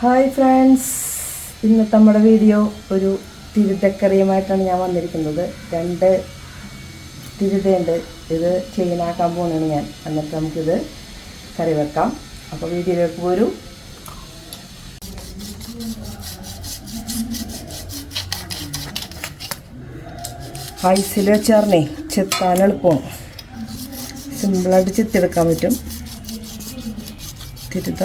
Hi friends ഇന്നത്തെ നമ്മുടെ video ഒരു തിരുതക്കറിയുമായിട്ടാണ് ഞാൻ വന്നിരിക്കുന്നത്. രണ്ട് തിരുതയുണ്ട്. ഇത് ക്ലീനാക്കാൻ പോകുന്നതാണ് ഞാൻ. എന്നിട്ട് നമുക്കിത് കറി വെക്കാം. അപ്പോൾ വീഡിയോയിലേക്ക് പോരൂ. ഐസിൽ വെച്ചാറിനെ ചെത്താൻ എളുപ്പമാണ് സിമ്പിളായിട്ട് ചെത്തിയെടുക്കാൻ പറ്റും. തിരുത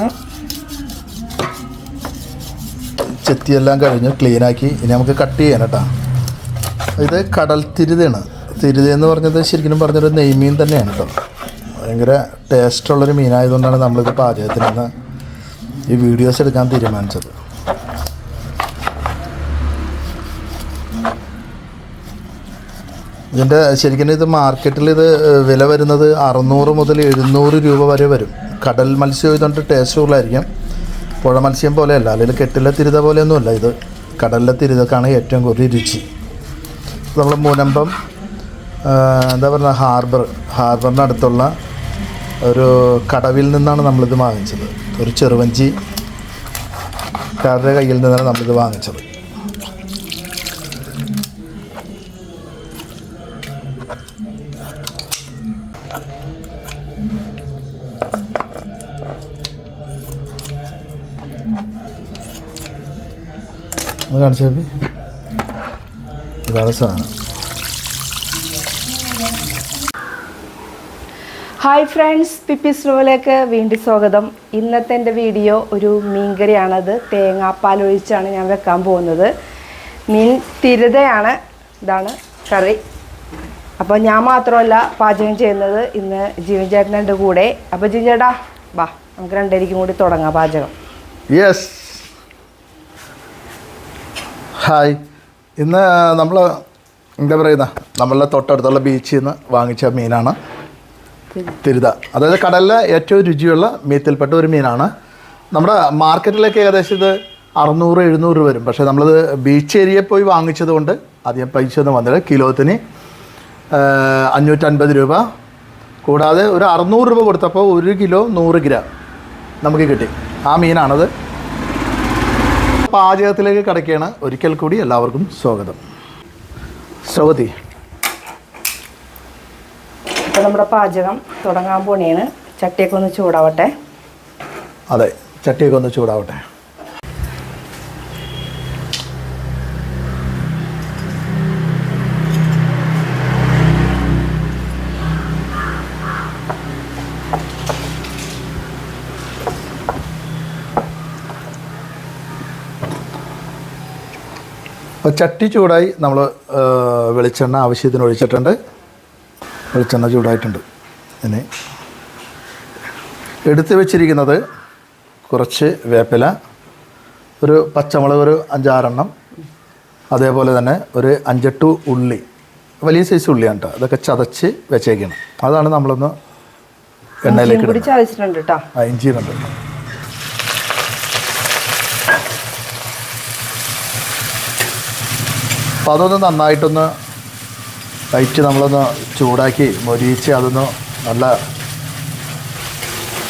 ചെത്തിയെല്ലാം കഴിഞ്ഞു ക്ലീനാക്കി ഇനി നമുക്ക് കട്ട് ചെയ്യാൻ കേട്ടോ. ഇത് കടൽ തിരുതയാണ്. തിരുത എന്ന് പറഞ്ഞത് ശരിക്കും പറഞ്ഞൊരു നെയ്മീൻ തന്നെയാണ് കേട്ടോ. ഭയങ്കര ടേസ്റ്റുള്ളൊരു മീനായതുകൊണ്ടാണ് നമ്മളിത് പാചകത്തിൽ നിന്ന് ഈ വീഡിയോസ് എടുക്കാൻ തീരുമാനിച്ചത്. ഇതിന്റെ ശരിക്കും ഇത് മാർക്കറ്റിൽ ഇത് വില വരുന്നത് അറുന്നൂറ് മുതൽ എഴുന്നൂറ് രൂപ വരെ വരും. കടൽ മത്സ്യം ഇതുകൊണ്ട് ടേസ്റ്റ് കൂടുതലായിരിക്കും. പുഴ മത്സ്യം പോലെയല്ല അല്ലെങ്കിൽ കെട്ടിലെ തിരുത പോലെയൊന്നുമല്ല. ഇത് കടലിലെ തിരുതക്കാണ് ഏറ്റവും കൂടുതൽ രുചി. നമ്മൾ മുനമ്പം എന്താ പറയുക ഹാർബർ ഹാർബറിനടുത്തുള്ള ഒരു കടവിൽ നിന്നാണ് നമ്മളിത് വാങ്ങിച്ചത്. ഒരു ചെറുവഞ്ചി കാരുടെ കയ്യിൽ നിന്നാണ് നമ്മളിത് വാങ്ങിച്ചത്. ഒന്ന് കാണിച്ചു നോക്ക്. ഇതാണ് സാധനം. ഹായ് ഫ്രണ്ട്സ് പിപ്പി സ്ലോയിലേക്ക് വീണ്ടും സ്വാഗതം. ഇന്നത്തെ എന്റെ വീഡിയോ ഒരു മീൻകറിയാണത്. തേങ്ങാപ്പാൽ ഒഴിച്ചാണ് ഞാൻ വെക്കാൻ പോകുന്നത്. മീൻ തിരുതയാണ് ഇതാണ് കറി. അപ്പോൾ ഞാൻ മാത്രമല്ല പാചകം ചെയ്യുന്നത് ഇന്ന് ജീവൻ ചേട്ടനുണ്ട് കൂടെ. അപ്പോൾ ജീവൻ ചേട്ടാ വാ നമുക്ക് രണ്ടേരിക്കും കൂടി തുടങ്ങാം പാചകം. Yes hi. ഇന്ന് നമ്മൾ എന്താ പറയുന്ന നമ്മളുടെ തൊട്ടടുത്തുള്ള ബീച്ചിൽ നിന്ന് വാങ്ങിച്ച മീനാണ് തിരുത. അതായത് കടലിലെ ഏറ്റവും രുചിയുള്ള മീത്തിൽപ്പെട്ട ഒരു മീനാണ്. നമ്മുടെ മാർക്കറ്റിലേക്ക് ഏകദേശം ഇത് അറുന്നൂറ് എഴുന്നൂറ് രൂപ വരും. പക്ഷേ നമ്മളത് ബീച്ച് ഏരിയയിൽ പോയി വാങ്ങിച്ചത് കൊണ്ട് അധികം പൈസ ഒന്നും വന്നില്ല. കിലോത്തിന് അഞ്ഞൂറ്റൻപത് രൂപ. കൂടാതെ ഒരു അറുന്നൂറ് രൂപ കൊടുത്തപ്പോൾ ഒരു കിലോ നൂറ് ഗ്രാം നമുക്ക് കിട്ടി. ആ മീനാണത്. പാചകത്തിലേക്ക് കിടക്കുകയാണ്. ഒരിക്കൽ കൂടി എല്ലാവർക്കും സ്വാഗതം. ശ്രവതി. ഇപ്പം നമ്മുടെ പാചകം തുടങ്ങാൻ പോണിയാണ് ചട്ടിയൊക്കെ ഒന്ന് ചൂടാവട്ടെ. അതെ ചട്ടിയൊക്കെ ഒന്ന് ചൂടാവട്ടെ. അപ്പോൾ ചട്ടി ചൂടായി നമ്മൾ വെളിച്ചെണ്ണ ആവശ്യത്തിന് ഒഴിച്ചിട്ടുണ്ട്. വെളിച്ചെണ്ണ ചൂടായിട്ടുണ്ട്. ഇനി എടുത്തു വെച്ചിരിക്കുന്നത് കുറച്ച് വേപ്പില ഒരു പച്ചമുളക് ഒരു അഞ്ചാറെണ്ണം അതേപോലെ തന്നെ ഒരു അഞ്ചെട്ട് ഉള്ളി വലിയ സൈസ് ഉള്ളിയാണ് കേട്ടോ അതൊക്കെ ചതച്ച് വെച്ചേക്കണം. അതാണ് നമ്മളൊന്ന് എണ്ണയിലേക്ക് ഇടുന്നത്. ആ ഇഞ്ചിയുണ്ട് അപ്പോൾ അതൊന്ന് നന്നായിട്ടൊന്ന് വൈറ്റ് നമ്മളൊന്ന് ചൂടാക്കി മൊരിയിച്ച് അതൊന്ന് നല്ല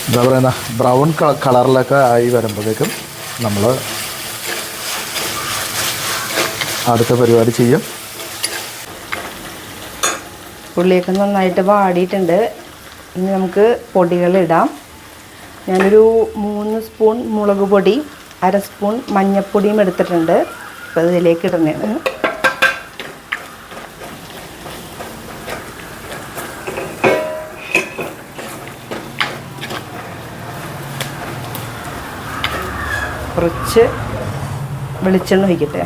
എന്താ പറയുന്ന ബ്രൗൺ കളറിലൊക്കെ ആയി വരുമ്പോഴേക്കും നമ്മൾ അടുത്ത പരിപാടി ചെയ്യും. ഉള്ളിയൊക്കെ നന്നായിട്ട് വാടിയിട്ടുണ്ട്. ഇനി നമുക്ക് പൊടികൾ ഇടാം. ഞാനൊരു മൂന്ന് സ്പൂൺ മുളക് പൊടി അര സ്പൂൺ മഞ്ഞൾപ്പൊടിയും എടുത്തിട്ടുണ്ട്. അപ്പോൾ ഇതിലേക്ക് ഇടുന്നതാണ്. കുറച്ച് വെളിച്ചെണ്ണ ഒഴിക്കട്ടെ.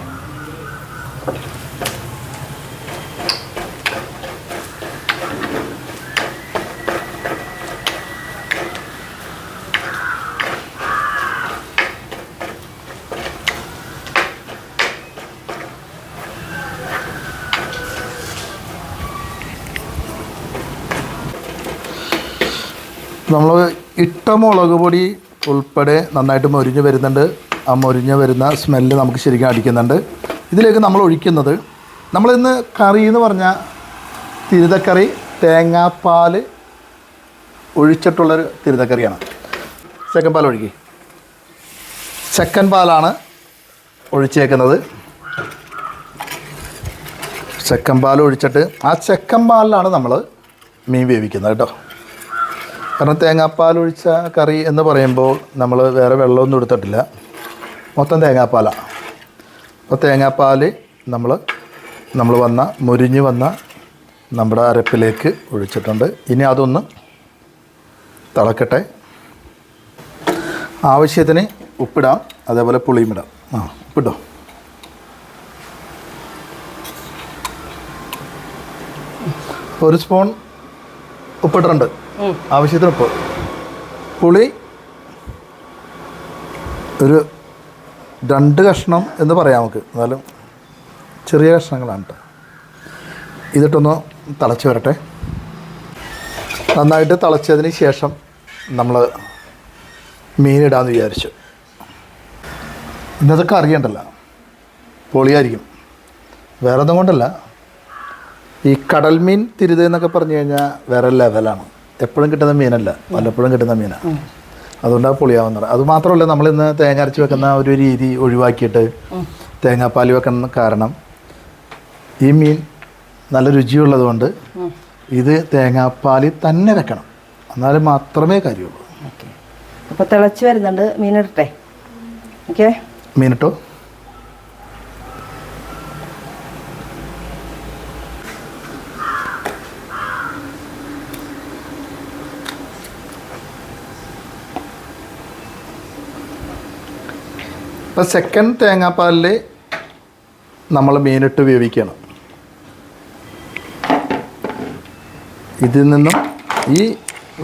നമ്മൾ ഇട്ട മുളക് പൊടി ഉൾപ്പെടെ നന്നായിട്ട് മൊരിഞ്ഞ് വരുന്നുണ്ട്. ആ മൊരിഞ്ഞ് വരുന്ന സ്മെല്ല് നമുക്ക് ശരിക്കും അടിക്കുന്നുണ്ട്. ഇതിലേക്ക് നമ്മൾ ഒഴിക്കുന്നത് നമ്മളിന്ന് കറി എന്ന് പറഞ്ഞാൽ തിരുതക്കറി തേങ്ങാപ്പാൽ ഒഴിച്ചിട്ടുള്ളൊരു തിരുതക്കറിയാണ്. ചക്കൻ പാൽ ഒഴുകി ചക്കൻ പാലാണ് ഒഴിച്ചേക്കുന്നത്. ചക്കൻ പാൽ ഒഴിച്ചിട്ട് ആ ചക്കൻ പാലിലാണ് നമ്മൾ മീൻ വേവിക്കുന്നത് കേട്ടോ. കാരണം തേങ്ങാപ്പാൽ ഒഴിച്ച കറി എന്ന് പറയുമ്പോൾ നമ്മൾ വേറെ വെള്ളമൊന്നും എടുത്തിട്ടില്ല. മൊത്തം തേങ്ങാപ്പാലാണ് അപ്പോൾ തേങ്ങാപ്പാൽ നമ്മൾ നമ്മൾ വന്ന മുരിഞ്ഞ് വന്ന നമ്മുടെ അരപ്പിലേക്ക് ഒഴിച്ചിട്ടുണ്ട്. ഇനി അതൊന്ന് തിളക്കട്ടെ. ആവശ്യത്തിന് ഉപ്പിടാം അതേപോലെ പുളിയും ഇടാം. ആ ഉപ്പിട്ടോ? ഒരു സ്പൂൺ ഉപ്പിട്ടുണ്ട് ആവശ്യത്തിന് ഉപ്പ്. പുളി ഒരു രണ്ട് കഷ്ണം എന്ന് പറയാം നമുക്ക്. എന്നാലും ചെറിയ കഷ്ണങ്ങളാണ് കേട്ടോ ഇതിട്ടൊന്ന് തിളച്ച് വരട്ടെ. നന്നായിട്ട് തിളച്ചതിന് ശേഷം നമ്മൾ മീനിടാമെന്ന് വിചാരിച്ചു. ഇന്നതൊക്കെ അറിയണ്ടല്ല പൊളിയായിരിക്കും. വേറെ ഒന്നും കൊണ്ടല്ല. ഈ കടൽ മീൻ തിരുത് എന്നൊക്കെ പറഞ്ഞു കഴിഞ്ഞാൽ വേറെ ലെവലാണ് എപ്പോഴും കിട്ടുന്ന മീനല്ല. വല്ലപ്പോഴും കിട്ടുന്ന മീനാണ് അതുകൊണ്ടാണ് പൊളിയാവുന്നത് അത് മാത്രമല്ല നമ്മളിന്ന് തേങ്ങ അരച്ച് വെക്കുന്ന ഒരു രീതി ഒഴിവാക്കിയിട്ട് തേങ്ങാപ്പാൽ വെക്കുന്ന കാരണം ഈ മീൻ നല്ല രുചിയുള്ളതുകൊണ്ട് ഇത് തേങ്ങാപ്പാലിൽ തന്നെ വെക്കണം. എന്നാലും മാത്രമേ കാര്യമുള്ളൂ. അപ്പോൾ തിളച്ച് വരുന്നുണ്ട് മീനിടട്ടെ ഓക്കെ. മീനിട്ടോ ഇപ്പം സെക്കൻഡ് തേങ്ങാപ്പാലിൽ നമ്മൾ മീനിട്ട് വേവിക്കണം. ഇതിൽ നിന്നും ഈ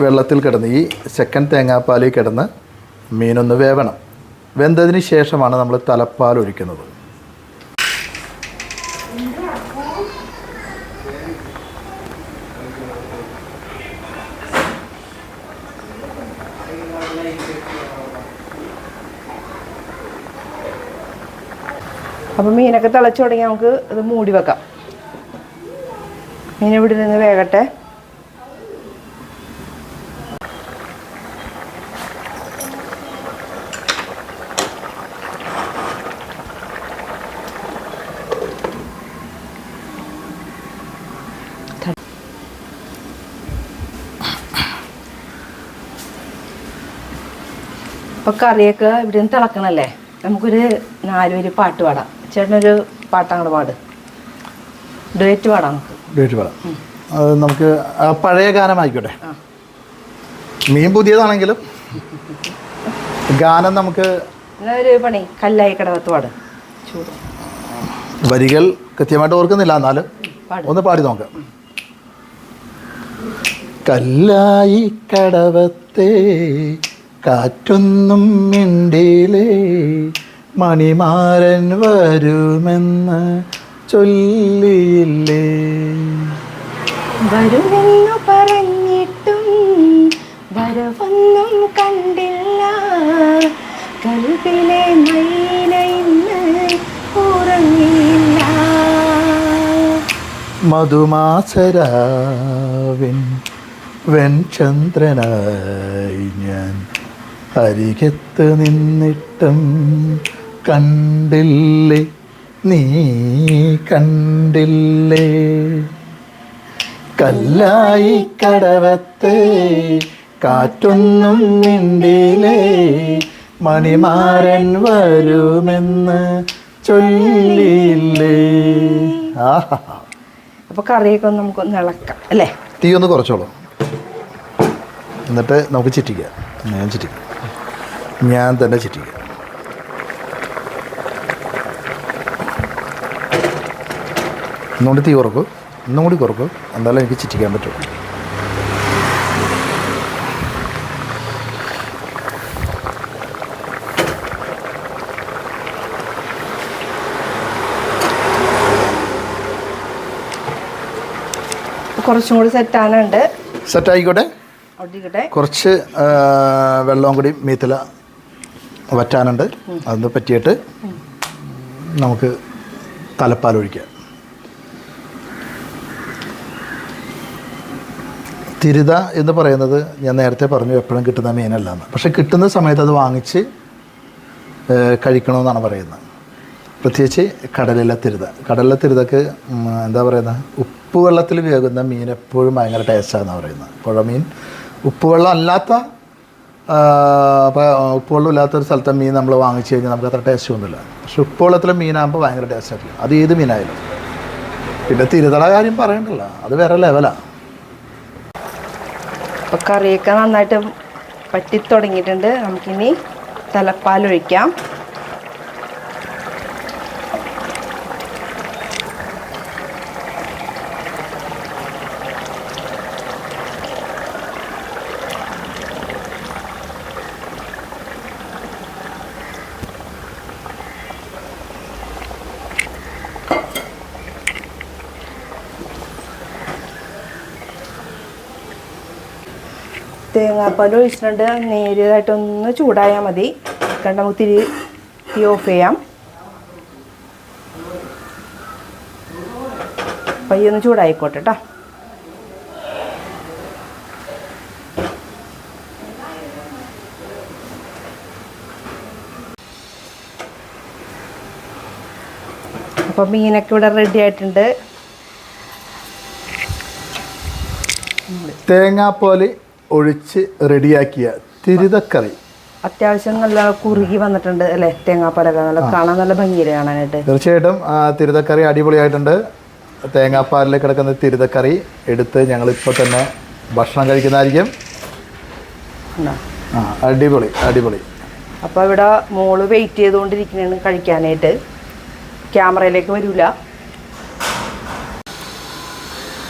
വെള്ളത്തിൽ കിടന്ന് ഈ സെക്കൻഡ് തേങ്ങാപ്പാലിൽ കിടന്ന് മീനൊന്ന് വേവണം. വെന്തതിന് ശേഷമാണ് നമ്മൾ തലപ്പാൽ ഒഴിക്കുന്നത്. അപ്പോൾ മീനൊക്കെ തിളച്ച് തുടങ്ങി നമുക്ക് അത് മൂടി വെക്കാം. മീൻ ഇവിടെ നിന്ന് വേകട്ടെ. അപ്പോൾ കറിയൊക്കെ ഇവിടെ നിന്ന് തിളക്കണല്ലേ? നമുക്കൊരു നാലുപേര് പാട്ട് പാടാം. ചേട്ടനൊരു പാട്ടങ്ങോട് പാട്. ഡേറ്റ് പാടാം നമുക്ക്. ഡേറ്റ് പാടാം. അത് നമുക്ക് പഴയ ഗാനമായിക്കോട്ടെ. മീൻ പുതിയതാണെങ്കിലും ഗാനം നമുക്ക് ഒരു പണി. കല്ലായി കടവത്ത് പാട്. ചൂട്. വരികൾ കൃത്യമായിട്ട് ഓർക്കുന്നില്ല. എന്നാലും ഒന്ന് പാടി നോക്കാം. കല്ലായി കടവത്തെ കാറ്റൊന്നും മിണ്ടിയിലേ മണിമാരൻ വരുമെന്ന് ചൊല്ലിയില്ലേ? വരുമെന്നു പറഞ്ഞിട്ടും വരവൊന്നും കണ്ടില്ല. കൽവിലെ മൈന ഇന്ന് ഉറങ്ങിയില്ല. മധുമാസരാവിൻ വെൺചന്ദ്രനായി ഞാൻ അരികത്ത് നിന്നിട്ടും കണ്ടില്ലേ? നീ കണ്ടില്ലേ? കല്ലായി കടവത്തെ കാറ്റൊന്നും നിണ്ടിലേ മണിമാരൻ വരുമെന്ന് ചൊല്ലിയില്ലേ? അപ്പൊ കറിയൊക്കെ ഒന്ന് നമുക്കൊന്ന് ഇളക്കാം അല്ലേ? തീ ഒന്ന് കുറച്ചോളൂ. എന്നിട്ട് നമുക്ക് ചിറ്റിക്കാം. ഞാൻ ചിറ്റിക്കാം. ഞാൻ തന്നെ ചിറ്റിക്കാം. ഒന്നുകൂടി തീ കുറക്കൂ ഒന്നും കൂടി കുറക്കൂ എന്തായാലും എനിക്ക് ചിറ്റിക്കാൻ പറ്റും. കുറച്ചും കൂടി സെറ്റ് ആനുണ്ട് സെറ്റ് ആയിക്കോട്ടെ. കുറച്ച് വെള്ളവും കൂടി മീത്തില വറ്റാനുണ്ട്. അതൊന്ന് പറ്റിയിട്ട് നമുക്ക് തലപ്പാൽ ഒഴിക്കാം തിരുത എന്ന് പറയുന്നത് ഞാൻ നേരത്തെ പറഞ്ഞു എപ്പോഴും കിട്ടുന്ന മീനല്ല എന്ന് പക്ഷെ കിട്ടുന്ന സമയത്ത് അത് വാങ്ങിച്ച് കഴിക്കണമെന്നാണ് പറയുന്നത്. പ്രത്യേകിച്ച് കടലിലെ തിരുത. കടലിലെ തിരുതക്ക് എന്താ പറയുന്നത്? ഉപ്പുവെള്ളത്തിൽ വേകുന്ന മീൻ എപ്പോഴും ഭയങ്കര ടേസ്റ്റാണെന്ന് പറയുന്നത്. പുഴമീൻ ഉപ്പുവെള്ളം അല്ലാത്ത ഉപ്പുവെള്ളം ഇല്ലാത്തൊരു സ്ഥലത്തെ മീൻ നമ്മൾ വാങ്ങിച്ചു കഴിഞ്ഞാൽ നമുക്ക് അത്ര ടേസ്റ്റ് ഒന്നുമില്ല. പക്ഷെ ഉപ്പുവെള്ളത്തിലെ മീനാകുമ്പോൾ ഭയങ്കര ടേസ്റ്റ് ആയിരിക്കും അത് ഏത് മീനായാലും. പിന്നെ തിരുതട കാര്യം പറയണ്ടല്ലോ. അത് വേറെ ലെവലാണ് അപ്പോൾ കറിയൊക്കെ നന്നായിട്ട് പറ്റി തുടങ്ങിയിട്ടുണ്ട് നമുക്കിനി തലപ്പാലൊഴിക്കാം. തേങ്ങാപ്പാൽ ഒഴിച്ചിട്ടുണ്ട്. നേരിയതായിട്ടൊന്ന് ചൂടായാൽ മതി. കണ്ട നമുക്ക് തിരി തീ ഓഫ് ചെയ്യാം. പയ്യെ ഒന്ന് ചൂടായിക്കോട്ടെ കേട്ടോ അപ്പം മീനൊക്കെ ഇവിടെ റെഡി ആയിട്ടുണ്ട്. തേങ്ങാപ്പാൽ ഒഴിച്ച് റെഡിയാക്കിയ തിരുതക്കറി. അത്യാവശ്യം നല്ല കുറുകി വന്നിട്ടുണ്ട് അല്ലേ? തേങ്ങാപ്പാലൊക്കെ നല്ല കാണാൻ നല്ല ഭംഗിയില്ലേ കാണാനായിട്ട്? തീർച്ചയായിട്ടും തിരുതക്കറി അടിപൊളിയായിട്ടുണ്ട്. തേങ്ങാപ്പാലിൽ കിടക്കുന്ന തിരുതക്കറി എടുത്ത് ഞങ്ങൾ ഇപ്പോൾ തന്നെ ഭക്ഷണം കഴിക്കുന്നതായിരിക്കും. ആ അടിപൊളി അടിപൊളി. അപ്പോൾ ഇവിടെ മോൾ വെയിറ്റ് ചെയ്തുകൊണ്ടിരിക്കുന്നതാണ് കഴിക്കാനായിട്ട്. ക്യാമറയിലേക്ക് വരില്ല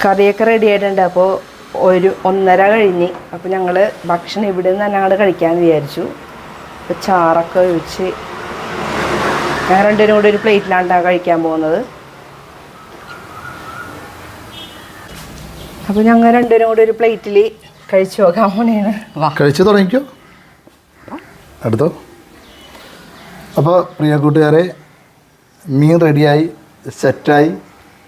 കറിയൊക്കെ റെഡി ആയിട്ടുണ്ട്. അപ്പോൾ ഒരു ഒന്നര കഴിഞ്ഞ്. അപ്പോൾ ഞങ്ങൾ ഭക്ഷണം ഇവിടെ നിന്ന് തന്നെ അങ്ങോട്ട് കഴിക്കാമെന്ന് വിചാരിച്ചു. അപ്പോൾ ചാറൊക്കെ ഒഴിച്ച് ഞങ്ങൾ രണ്ടുപേരും കൂടി ഒരു പ്ലേറ്റിലാണ് കഴിക്കാൻ പോകുന്നത്. അപ്പോൾ ഞങ്ങൾ രണ്ടുപേരും കൂടി ഒരു പ്ലേറ്റിൽ കഴിച്ചു നോക്കാൻ പോണേണ് കഴിച്ചു തുടങ്ങിക്കോ. അടുത്തോ? അപ്പോൾ പ്രിയ കൂട്ടുകാരെ മീൻ റെഡിയായി സെറ്റായി.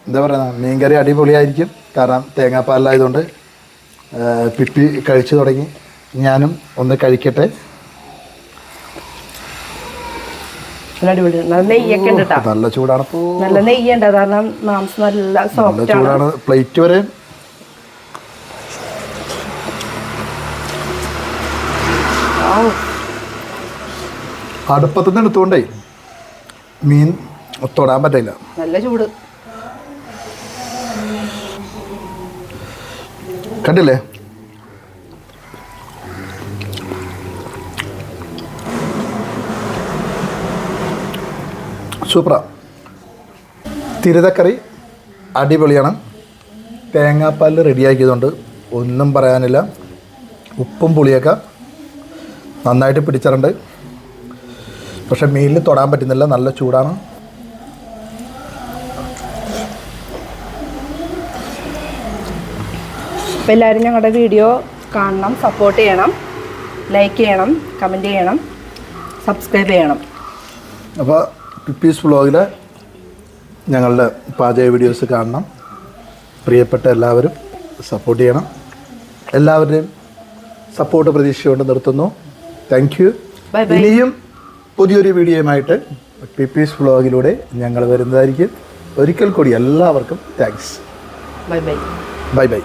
എന്താ പറയുക മീൻകറി അടിപൊളിയായിരിക്കും. കാരണം തേങ്ങാപ്പാലായതുകൊണ്ട് പിപ്പി കഴിച്ചു തുടങ്ങി. ഞാനും ഒന്ന് കഴിക്കട്ടെ. നല്ല ചൂടാണ്. നല്ല നെയ്യുണ്ട്. കാരണം മാംസം നല്ല സോഫ്റ്റ് ചൂടാണ്. പ്ലേറ്റ് വരെ. അടുപ്പത്തുനിന്ന് എടുത്തുകൊണ്ടേ മീൻ തൊടാൻ പറ്റില്ല. നല്ല ചൂട്. കണ്ടില്ലേ? സൂപ്പറ തിരുതക്കറി അടിപൊളിയാണ്. തേങ്ങാപ്പാൽ റെഡിയാക്കിയതുകൊണ്ട് ഒന്നും പറയാനില്ല. ഉപ്പും പുളിയൊക്കെ നന്നായിട്ട് പിടിച്ചിട്ടുണ്ട്. പക്ഷേ മീനിൽ തൊടാൻ പറ്റുന്നില്ല. നല്ല ചൂടാണ്. അപ്പോൾ എല്ലാവരും ഞങ്ങളുടെ വീഡിയോ കാണണം സപ്പോർട്ട് ചെയ്യണം ലൈക്ക് ചെയ്യണം കമന്റ് ചെയ്യണം സബ്സ്ക്രൈബ് ചെയ്യണം. അപ്പോൾ പിപ്പീസ് വ്ളോഗിൽ ഞങ്ങളുടെ പാചക വീഡിയോസ് കാണണം. പ്രിയപ്പെട്ട എല്ലാവരും സപ്പോർട്ട് ചെയ്യണം. എല്ലാവരുടെയും സപ്പോർട്ട് പ്രതീക്ഷയോട് നിർത്തുന്നു. Thank you. ഇനിയും പുതിയൊരു വീഡിയോയുമായിട്ട് പിപ്പീസ് വ്ളോഗിലൂടെ ഞങ്ങൾ വരുന്നതായിരിക്കും. ഒരിക്കൽ കൂടി എല്ലാവർക്കും thanks bye bye bye bye